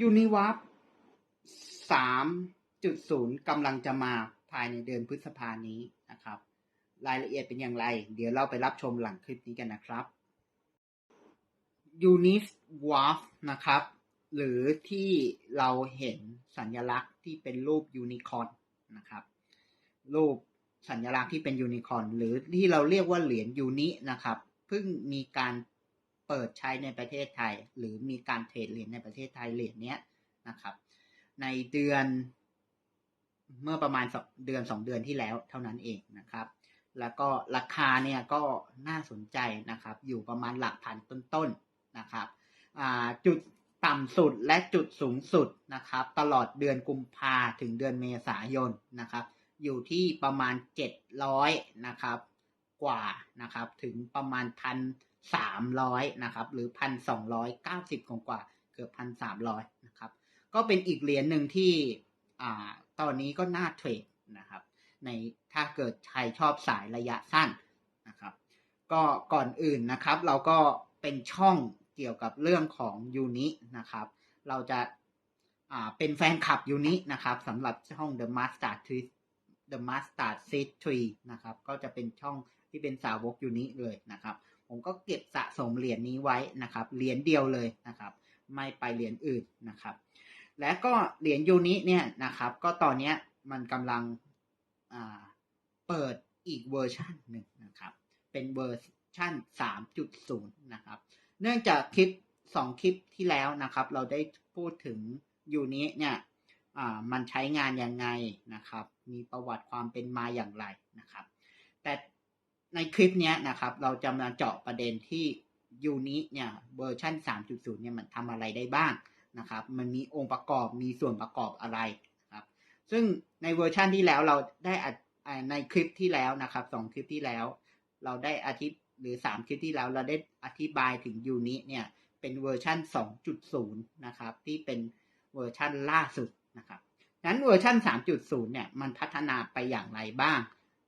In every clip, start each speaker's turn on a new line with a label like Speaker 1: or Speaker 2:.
Speaker 1: ยูนิวับสามจุดศูนย์กำลังจะมาภายในเดือนพฤษภานี้นะครับ รายละเอียดเป็นอย่างไร เดี๋ยวเราไปรับชมหลังคลิปนี้กันนะครับยูนิว a ฟนะครับ หรือที่เราเห็นสัญลักษณ์ที่เป็นรูปยูนิคอร์นนะครับ รูปสัญลักษณ์ที่เป็นยูนิคอร์นหรือที่เราเรียกว่าเหรียญยูนินะครับ เพิ่งมีการ เปิดใช้ในประเทศไทย หรือมีการเทรดเหรียญในประเทศไทยเหรียญเนี้ยนะครับ ในเดือนเมื่อประมาณเดือนสองเดือนที่แล้วเท่านั้นเองนะครับ แล้วก็ราคาเนี่ยก็น่าสนใจนะครับ อยู่ประมาณหลักพันต้นๆนะครับจุดต่ำสุดและจุดสูงสุดนะครับ ตลอดเดือนกุมภาถึงเดือนเมษายนนะครับ อยู่ที่ประมาณเจ็ดร้อยนะครับ กว่านะครับ ถึงประมาณพัน สามร้อยนะครับ หรือพันสองร้อยเก้าสิบกว่าเกือบพันสามร้อยนะครับ ก็เป็นอีกเหรียญหนึ่งที่อ่าตอนนี้ก็น่าเทรดนะครับ ในถ้าเกิดใครชอบสายระยะสั้นนะครับ ก็ก่อนอื่นนะครับ เราก็เป็นช่องเกี่ยวกับเรื่องของยูนินะครับ เราจะอ่าเป็นแฟนคลับยูนินะครับสำหรับช่อง The Master Tree The Master Seed Tree นะครับ ก็จะเป็นช่องที่เป็นสาวกยูนิเลยนะครับ ผมก็เก็บสะสมเหรียญนี้ไว้นะครับ เหรียญเดียวเลยนะครับ ไม่ไปเหรียญอื่นนะครับ และก็เหรียญยูนิเนี่ยนะครับ ก็ตอนนี้มันกำลังเปิดอีกเวอร์ชันหนึ่งนะครับ เป็นเวอร์ชัน3.0 นะครับ เนื่องจากคลิป 2 คลิปที่แล้วนะครับ เราได้พูดถึงยูนิเนี่ยมันใช้งานยังไงนะครับ มีประวัติความเป็นมาอย่างไรนะครับ แต่ ในคลิปนี้นะครับ เราจะมาเจาะประเด็นที่ยูนิเนี่ยเวอร์ชัน3.0 เนี่ยมันทำอะไรได้บ้างนะครับ มันมีองค์ประกอบมีส่วนประกอบอะไรครับ ซึ่งในเวอร์ชันที่แล้วเราได้ในคลิปที่แล้วนะครับสองคลิปที่แล้ว เราได้อธิหรือสามคลิปที่แล้วเราได้อธิบายถึงยูนิเนี่ยเป็นเวอร์ชัน2.0 นะครับ ที่เป็นเวอร์ชันล่าสุดนะครับนั้นเวอร์ชัน3.0 เนี่ยมันพัฒนาไปอย่างไรบ้าง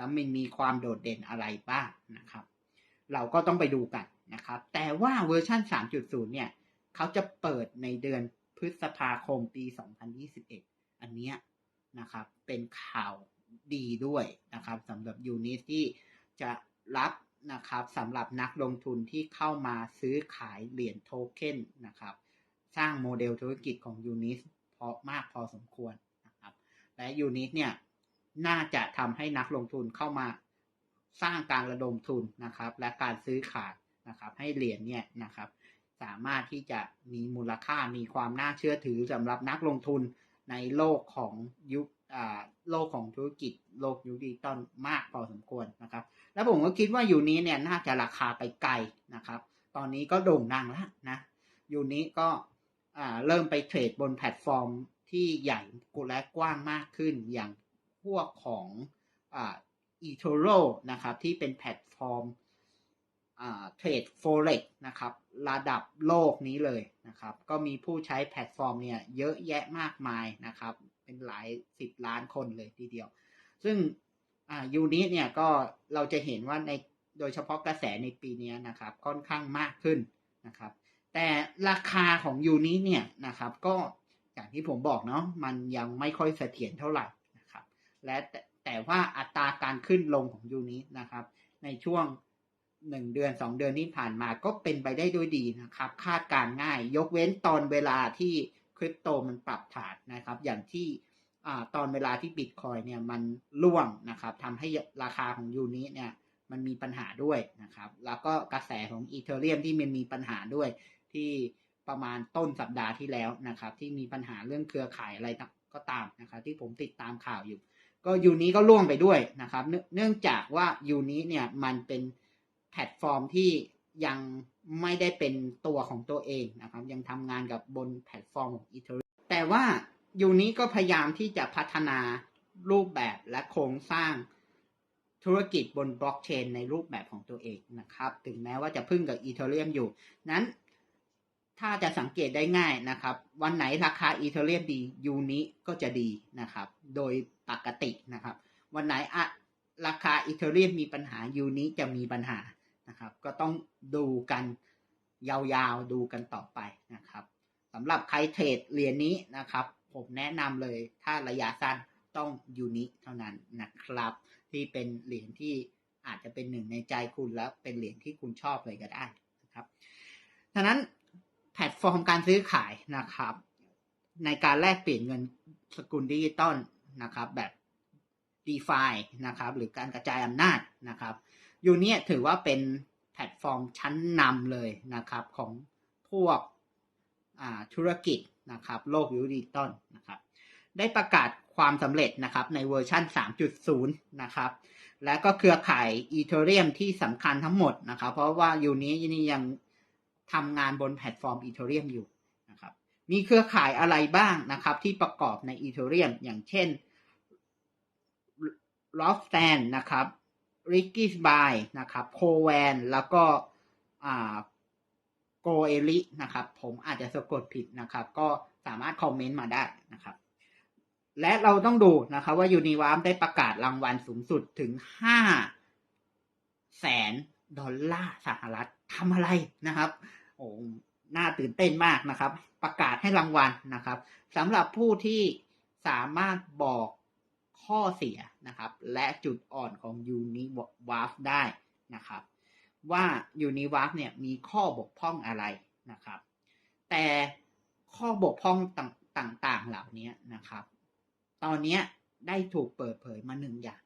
Speaker 1: แล้วมันมีความโดดเด่นอะไรบ้างนะครับ เราก็ต้องไปดูกันนะครับ แต่ว่าเวอร์ชัน3.0 เนี่ยเขาจะเปิดในเดือนพฤษภาคมปี 2021 อันเนี้ยนะครับเป็นข่าวดีด้วยนะครับสำหรับยูนิตที่จะรับนะครับสำหรับนักลงทุนที่เข้ามาซื้อขายเหรียญโทเค็นนะครับ สร้างโมเดลธุรกิจของยูนิตพอมากพอสมควรนะครับ และยูนิตเนี่ย น่าจะทำให้นักลงทุนเข้ามาสร้างการระดมทุนนะครับ และการซื้อขายนะครับ ให้เหรียญเนี่ยนะครับ สามารถที่จะมีมูลค่ามีความน่าเชื่อถือสำหรับนักลงทุนในโลกของยุคโลกของธุรกิจโลกยุคดิจิตอลมากพอสมควรนะครับ แล้วผมก็คิดว่าอยู่นี้เนี่ยน่าจะราคาไปไกลนะครับ ตอนนี้ก็โด่งดังแล้วนะอยู่นี้ก็เริ่มไปเทรดบนแพลตฟอร์มที่ใหญ่กุและกว้างมากขึ้นอย่าง พวกของอีโทโรนะครับที่เป็นแพลตฟอร์มเทรดโฟเร็กนะครับระดับโลกนี้เลยนะครับ ก็มีผู้ใช้แพลตฟอร์มเนี่ยเยอะแยะมากมายนะครับ เป็นหลายสิบล้านคนเลยทีเดียว ซึ่งยูนิเนี่ยก็เราจะเห็นว่าในโดยเฉพาะกระแสในปีนี้นะครับค่อนข้างมากขึ้นนะครับ แต่ราคาของยูนิเนี่ยนะครับก็อย่างที่ผมบอกเนาะมันยังไม่ค่อยเสถียรเท่าไหร่ และแต่ว่าอัตราการขึ้นลงของยูนินะครับ ในช่วงหนึ่งเดือนสองเดือนที่ผ่านมาก็เป็นไปได้ด้วยดีนะครับ คาดการง่าย ยกเว้นตอนเวลาที่คริปโตมันปรับฐานนะครับ อย่างที่ตอนเวลาที่บิตคอยเนี่ยมันล่วงนะครับทำให้ราคาของยูนิเนี่ยมันมีปัญหาด้วยนะครับ แล้วก็กระแสของอีเทเรียมที่มันมีปัญหาด้วยที่ประมาณต้นสัปดาห์ที่แล้วนะครับ ที่มีปัญหาเรื่องเครือข่ายอะไรก็ตามนะครับ ที่ผมติดตามข่าวอยู่ ก็ยูนี้ก็ล่วงไปด้วยนะครับ เนื่องจากว่ายูนี้เนี่ยมันเป็นแพลตฟอร์มที่ยังไม่ได้เป็นตัวของตัวเองนะครับ ยังทำงานกับบนแพลตฟอร์มของอีเทเรียมแต่ว่ายูนี้ก็พยายามที่จะพัฒนารูปแบบและโครงสร้างธุรกิจบนบล็อกเชนในรูปแบบของตัวเองนะครับ ถึงแม้ว่าจะพึ่งกับอีเทเรียมอยู่ นั้น ถ้าจะสังเกตได้ง่ายนะครับ วันไหนราคาอีเทเรียมดียูนี้ก็จะดีนะครับ โดยปกตินะครับ วันไหนอะราคาอีเทเรียมมีปัญหายูนี้จะมีปัญหานะครับ ก็ต้องดูกันยาวๆดูกันต่อไปนะครับสำหรับใครเทรดเหรียญนี้นะครับ ผมแนะนำเลยถ้าระยะสั้นต้องยูนิเท่านั้นนะครับ ที่เป็นเหรียญที่อาจจะเป็นหนึ่งในใจคุณแล้วเป็นเหรียญที่คุณชอบเลยก็ได้นะครับฉะนั้น พลตฟอร์มการซื้อขายนะครับ ในการแลกเปลี่ยนเงินสกุลดิจิตอลนะครับ แบบ d e f i นะครับ หรือการกระจายอำนาจนะครับยูเนี่ยถือว่าเป็นแพลตฟอร์มชั้นนำเลยนะครับ ของพวกธุรกิจนะครับ โลกยูดิจิตอลนะครับ ได้ประกาศความสำเร็จนะครับในเวอร์ชัน3.0 นะครับ และก็เครือข่ายอีเทเรียมที่สำคัญทั้งหมดนะครับ เพราะว่ายูนี้ยัง ทำงานบนแพลตฟอร์มอีเทเรียมอยู่นะครับมีเครือข่ายอะไรบ้างนะครับ ที่ประกอบในอีเทเรียมอย่างเช่น l o f t a n นะครับ r i c k y s b y นะครับ c o v a n แล้วก็อ่าโกเอลินะครับ ผมอาจจะสะกดผิดนะครับ ก็สามารถคอมเมนต์มาได้นะครับ และเราต้องดูนะครับว่ายูนิวามได้ประกาศรางวัลสูงสุดถึงห้าแสนดอลลาร์สหรัฐทำอะไรนะครับ โอ้น่าตื่นเต้นมากนะครับ ประกาศให้รางวัลนะครับสำหรับผู้ที่สามารถบอกข้อเสียนะครับ และจุดอ่อนของ Uniwaf ได้นะครับ ว่า Uniwaf เนี่ยมีข้อบกพร่องอะไรนะครับ แต่ข้อบกพร่องต่างๆเหล่านี้นะครับ ตอนนี้ได้ถูกเปิดเผยมาหนึ่งอย่าง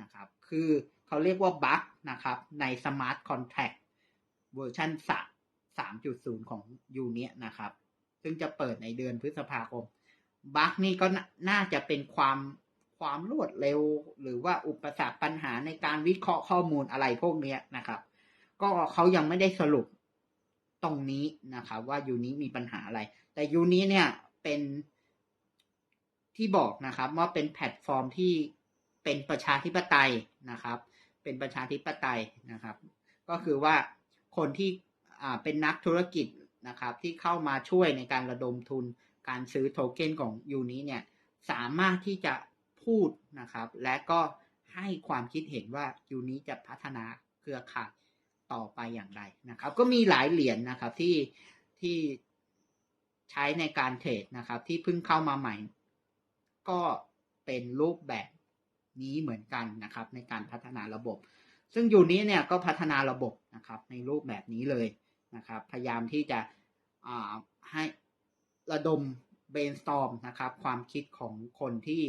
Speaker 1: นะครับ คือเขาเรียกว่าบั๊กนะครับใน Smart Contract เวอร์ชัน3 3.0 ของยูเนียนะครับ ซึ่งจะเปิดในเดือนพฤษภาคมบั๊กนี่ก็น่าจะเป็นความความรวดเร็ว หรือว่าอุปสรรคปัญหาในการวิเคราะห์ข้อมูลอะไรพวกนี้นะครับ ก็เขายังไม่ได้สรุปตรงนี้นะครับว่ายูนี้มีปัญหาอะไร แต่ยูนี้เนี่ยเป็นที่บอกนะครับว่าเป็นแพลตฟอร์มที่เป็นประชาธิปไตยนะครับ เป็นประชาธิปไตยนะครับ ก็คือว่าคนที่ เป็นนักธุรกิจนะครับที่เข้ามาช่วยในการระดมทุนการซื้อโทเค็นของยูนี้เนี่ยสามารถที่จะพูดนะครับ และก็ให้ความคิดเห็นว่ายูนี้จะพัฒนาเครือข่ายต่อไปอย่างไรนะครับ ก็มีหลายเหรียญนนะครับที่ที่ใช้ในการเทรดนะครับ ที่เพิ่งเข้ามาใหม่ ก็เป็นรูปแบบนี้เหมือนกันนะครับ ในการพัฒนาระบบ ซึ่งยูนี้เนี่ยก็พัฒนาระบบนะครับ ในรูปแบบนี้เลย นะครับ พยายามที่จะให้ระดม brainstorm นะครับ ความคิดของคนที่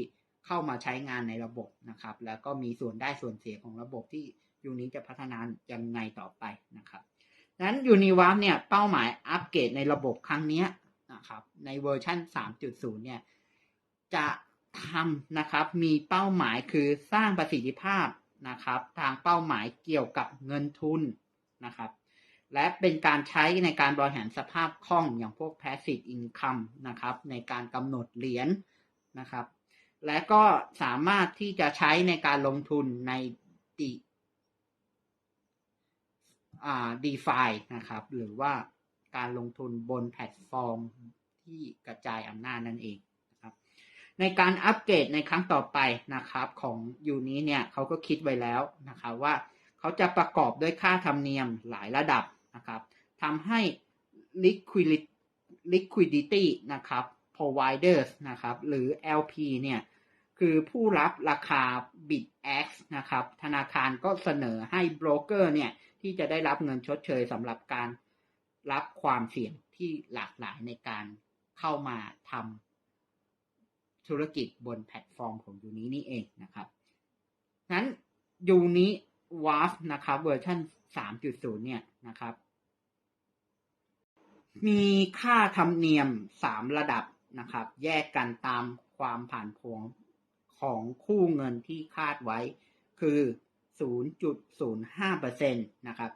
Speaker 1: เข้ามาใช้งานในระบบนะครับ แล้วก็มีส่วนได้ส่วนเสียของระบบที่ยูนี้จะพัฒนายังไงต่อไปนะครับดังนั้นยูนิวาร์เนี่ยเป้าหมายอัปเกรดในระบบครั้งนี้นะครับในเวอร์ชัน3.0 เนี่ยจะทำนะครับมีเป้าหมายคือสร้างประสิทธิภาพนะครับ ทางเป้าหมายเกี่ยวกับเงินทุนนะครับ และเป็นการใช้ในการบริหารสภาพคล่องอย่างพวก passive income นะครับ ในการกำหนดเหรียญนนะครับ และก็สามารถที่จะใช้ในการลงทุนในดีอ่า DeFi นะครับ หรือว่าการลงทุนบนแพลตฟอร์มที่กระจายอำนาจนั่นเองนะครับ ในการอัปเกรดในครั้งต่อไปนะครับ ของยูนี้เนี่ยเขาก็คิดไว้แล้วนะครับว่าเขาจะประกอบด้วยค่าธรรมเนียมหลายระดับ นะครับทำให้ liquidity นะครับ providers นะครับ หรือ LP เนี่ย คือผู้รับราคา BitX นะครับ ธนาคารก็เสนอให้โบรกเกอร์เนี่ย ที่จะได้รับเงินชดเชยสำหรับการรับความเสี่ยงที่หลากหลายในการเข้ามาทำธุรกิจบนแพลตฟอร์มของยูนี้นี่เองนะครับนั้นยูนี้วาฟนะครับเวอร์ชัน 3.0 เนี่ยนะครับ มีค่าธรรมเนียม 3 ระดับนะครับ แยกกันตามความผ่านพวงของคู่เงินที่คาดไว้ คือ 0.05%นะครับ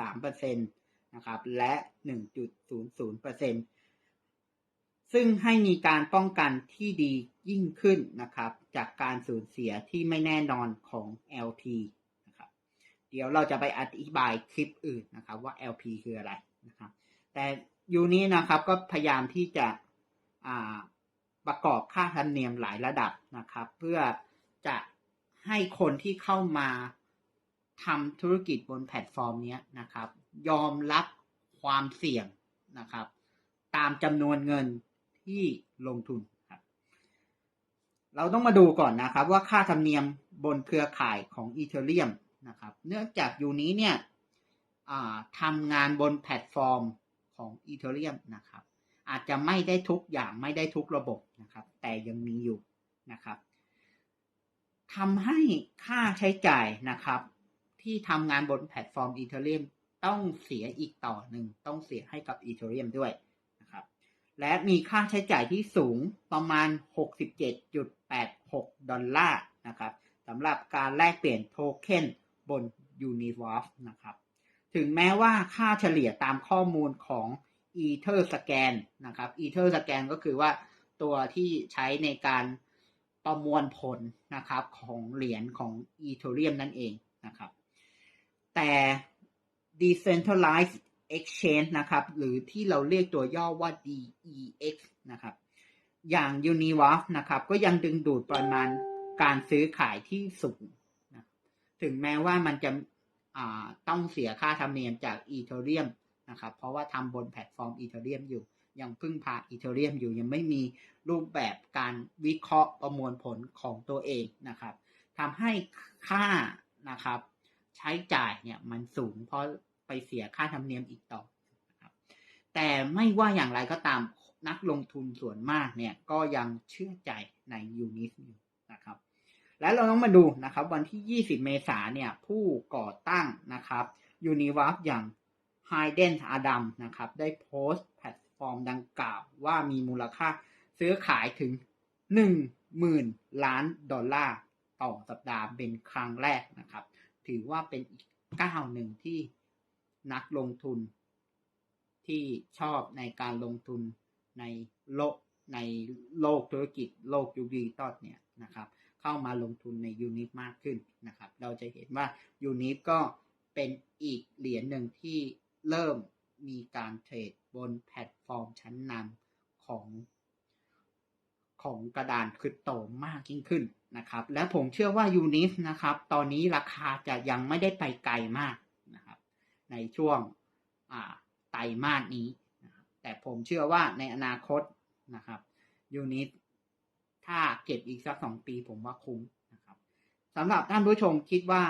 Speaker 1: 0.3%นะครับ และ 1.00%ซึ่งให้มีการป้องกันที่ดียิ่งขึ้นนะครับ จากการสูญเสียที่ไม่แน่นอนของ LP นะครับ เดี๋ยวเราจะไปอธิบายคลิปอื่นนะครับว่า LP คืออะไรนะครับ แต่ยูนี้นะครับก็พยายามที่จะประกอบค่าธรรมเนียมหลายระดับนะครับ เพื่อจะให้คนที่เข้ามาทำธุรกิจบนแพลตฟอร์มนี้นะครับ ยอมรับความเสี่ยงนะครับ ตามจำนวนเงินที่ลงทุนครับ เราต้องมาดูก่อนนะครับว่าค่าธรรมเนียมบนเครือข่ายของอีเทเรียม นะครับ เนื่องจากยูนี้เนี่ยทำงานบนแพลตฟอร์มของอีเทเรียมนะครับ อาจจะไม่ได้ทุกอย่างไม่ได้ทุกระบบนะครับ แต่ยังมีอยู่นะครับทำให้ค่าใช้จ่ายนะครับ ที่ทำงานบนแพลตฟอร์มอีเทเรียมต้องเสียอีกต่อหนึ่งต้องเสียให้กับอีเทเรียมด้วยนะครับ และมีค่าใช้จ่ายที่สูงประมาณ 67.86 ดอลลาร์นะครับสำหรับการแลกเปลี่ยนโทเค็น บน Universe นะครับ ถึงแม้ว่าค่าเฉลี่ยตามข้อมูลของ Ether Scan นะครับ Ether Scan ก็คือว่าตัวที่ใช้ในการประมวลผลนะครับของเหรียญของ Ethereum นั่นเองนะครับ แต่ Decentralized Exchange นะครับ หรือที่เราเรียกตัวย่อว่า DEX นะครับ อย่าง Universe นะครับ ก็ยังดึงดูดปริมาณการซื้อขายที่สูง ถึงแม้ว่ามันจะต้องเสียค่าธรรมเนียมจาก Ethereum นะครับ เพราะว่าทำบนแพลตฟอร์ม Ethereum อยู่ ยังพึ่งพา Ethereum อยู่ ยังไม่มีรูปแบบการวิเคราะห์ประมวลผลของตัวเองนะครับทำให้ค่านะครับ ใช้จ่ายเนี่ยมันสูงเพราะไปเสียค่าธรรมเนียมอีกต่อนะครับแต่ไม่ว่าอย่างไรก็ตามนักลงทุนส่วนมากเนี่ยก็ยังเชื่อใจในยูนิสอยู่ และเราต้องมาดูนะครับวันที่ 20 เมษาเนี่ยผู้ก่อตั้งนะครับยูนิวัฟอย่างไฮเดนอาดัมนะครับได้โพสต์แพลตฟอร์มดังกล่าวว่ามีมูลค่าซื้อขายถึง 10,000 ล้านดอลลาร์ต่อสัปดาห์เป็นครั้งแรกนะครับ ถือว่าเป็นอีกก้าวหนึ่งที่นักลงทุนที่ชอบในการลงทุนในโลกในโลกธุรกิจโลกยูดีตอดเนี่ยนะครับ เข้ามาลงทุนในยูนิฟมากขึ้นนะครับ เราจะเห็นว่ายูนิฟก็เป็นอีกเหรียญหนึ่งที่เริ่มมีการเทรดบนแพลตฟอร์มชั้นนำของของกระดานคริปโตมากยิ่งขึ้นนะครับ และผมเชื่อว่ายูนิฟนะครับ ตอนนี้ราคาจะยังไม่ได้ไปไกลมากนะครับ ในช่วงไตรมาสนี้ แต่ผมเชื่อว่าในอนาคตนะครับยูนิฟ ถ้าเก็บอีกสักสองปีผมว่าคุ้มนะครับสำหรับท่านผู้ชมคิดว่า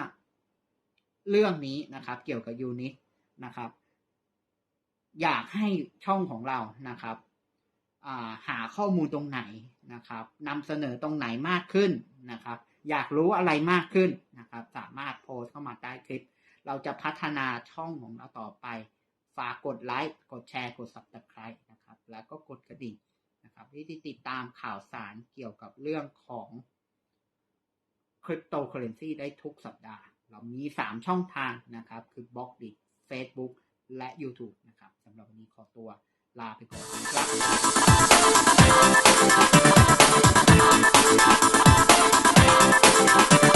Speaker 1: เรื่องนี้นะครับ เกี่ยวกับยูนิฟนะครับ อยากให้ช่องของเรานะครับหาข้อมูลตรงไหนนะครับนำเสนอตรงไหนมากขึ้นนะครับ อยากรู้อะไรมากขึ้นนะครับ สามารถโพสเข้ามาใต้คลิป เราจะพัฒนาช่องของเราต่อไป ฝากกดไลค์กดแชร์กด subscribe นะครับ แล้วก็กดกระดิ่ง นะครับวิธีติดตามข่าวสารเกี่ยวกับเรื่องของคริปโตเคอเรนซีได้ทุกสัปดาห์ เรามี 3 ช่องทางนะครับ คือบล็อกดิ Facebook และ YouTube นะครับสำหรับวันนี้ขอตัวลาไปก่อนครับ